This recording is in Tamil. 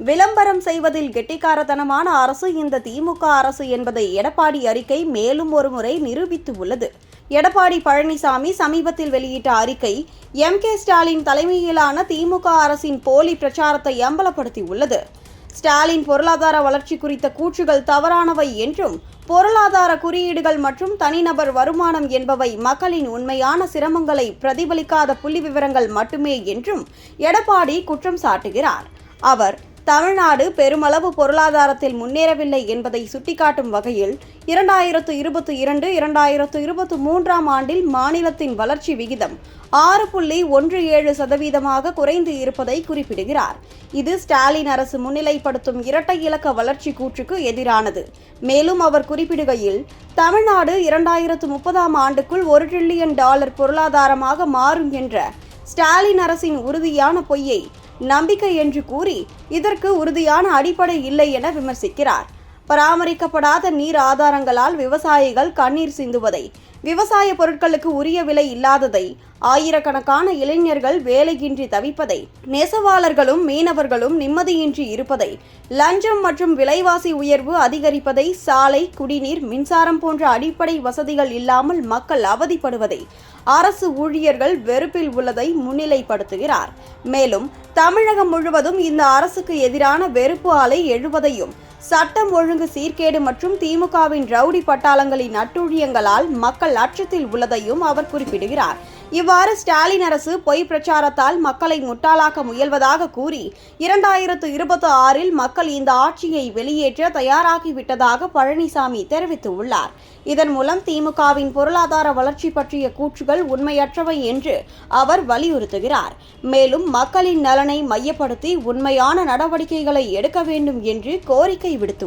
விளம்பரம் செய்வதில் கெட்டிக்காரத்தனமான அரசு இந்த திமுக அரசு என்பதை எடப்பாடி அறிக்கை மேலும் ஒருமுறை நிரூபித்து உள்ளது. எடப்பாடி பழனிசாமி சமீபத்தில் வெளியிட்ட அறிக்கை எம். கே. ஸ்டாலின் தலைமையிலான திமுக அரசின் போலி பிரச்சாரத்தை அம்பலப்படுத்தி உள்ளது. ஸ்டாலின் பொருளாதார வளர்ச்சி குறித்த கூற்றுகள் தவறானவை என்றும் பொருளாதார குறியீடுகள் மற்றும் தனிநபர் வருமானம் என்பவை மக்களின் உண்மையான சிரமங்களை பிரதிபலிக்காத புள்ளி விவரங்கள் மட்டுமே என்றும் எடப்பாடி குற்றம் சாட்டுகிறார். அவர் தமிழ்நாடு பெருமளவு பொருளாதாரத்தில் முன்னேறவில்லை என்பதை சுட்டிக்காட்டும் வகையில் இரண்டாயிரத்து இருபத்தி இரண்டு இரண்டாயிரத்து இருபத்தி மூன்றாம் ஆண்டில் மாநிலத்தின் வளர்ச்சி விகிதம் ஆறு புள்ளி ஒன்று ஏழு சதவீதமாக குறைந்து இருப்பதை குறிப்பிடுகிறார். இது ஸ்டாலின் அரசு முன்னிலைப்படுத்தும் இரட்டை இலக்க வளர்ச்சி கூற்றுக்கு எதிரானது. மேலும் அவர் குறிப்பிடுகையில் தமிழ்நாடு இரண்டாயிரத்து முப்பதாம் ஆண்டுக்குள் ஒரு டிரில்லியன் டாலர் பொருளாதாரமாக மாறும் என்ற ஸ்டாலின் அரசின் உறுதியான பொய்யை நம்பிக்கை என்று கூறி இதற்கு உறுதியான அடிப்படை இல்லை என விமர்சிக்கிறார். பராமரிக்கப்படாத நீர் ஆதாரங்களால் விவசாயிகள் கண்ணீர் சிந்துவதை விவசாய பொருட்களுக்கு உரிய விலை இல்லாததை ஆயிரக்கணக்கான இளைஞர்கள் வேலையின்றி தவிப்பதை நெசவாளர்களும் மீனவர்களும் நிம்மதியின்றி இருப்பதை லஞ்சம் மற்றும் விலைவாசி உயர்வு அதிகரிப்பதை சாலை குடிநீர் மின்சாரம் போன்ற அடிப்படை வசதிகள் இல்லாமல் மக்கள் அவதிப்படுவதை அரசு ஊழியர்கள் வெறுப்பில் உள்ளதை முன்னிலைப்படுத்துகிறார். மேலும் தமிழகம் முழுவதும் இந்த அரசுக்கு எதிரான வெறுப்பு ஆலை எழுவதையும் சட்டம் ஒழுங்கு சீர்கேடு மற்றும் திமுகவின் ரவுடி பட்டாளங்களின் அட்டூழியங்களால் மக்கள் அச்சத்தில் உள்ளதையும் அவர் குறிப்பிடுகிறார். இவ்வாறு ஸ்டாலின் அரசு பொய் பிரச்சாரத்தால் மக்களை முட்டாளாக்க முயல்வதாக கூறி இரண்டாயிரத்து இருபத்தி ஆறில் மக்கள் இந்த ஆட்சியை வெளியேற்ற தயாராகிவிட்டதாக பழனிசாமி தெரிவித்துள்ளார். இதன் மூலம் திமுகவின் பொருளாதார வளர்ச்சி பற்றிய கூற்றுகள் உண்மையற்றவை என்று அவர் வலியுறுத்துகிறார். மேலும் மக்களின் நலனை மையப்படுத்தி உண்மையான நடவடிக்கைகளை எடுக்க வேண்டும் என்று கோரிக்கை விடுத்துள்ளார்.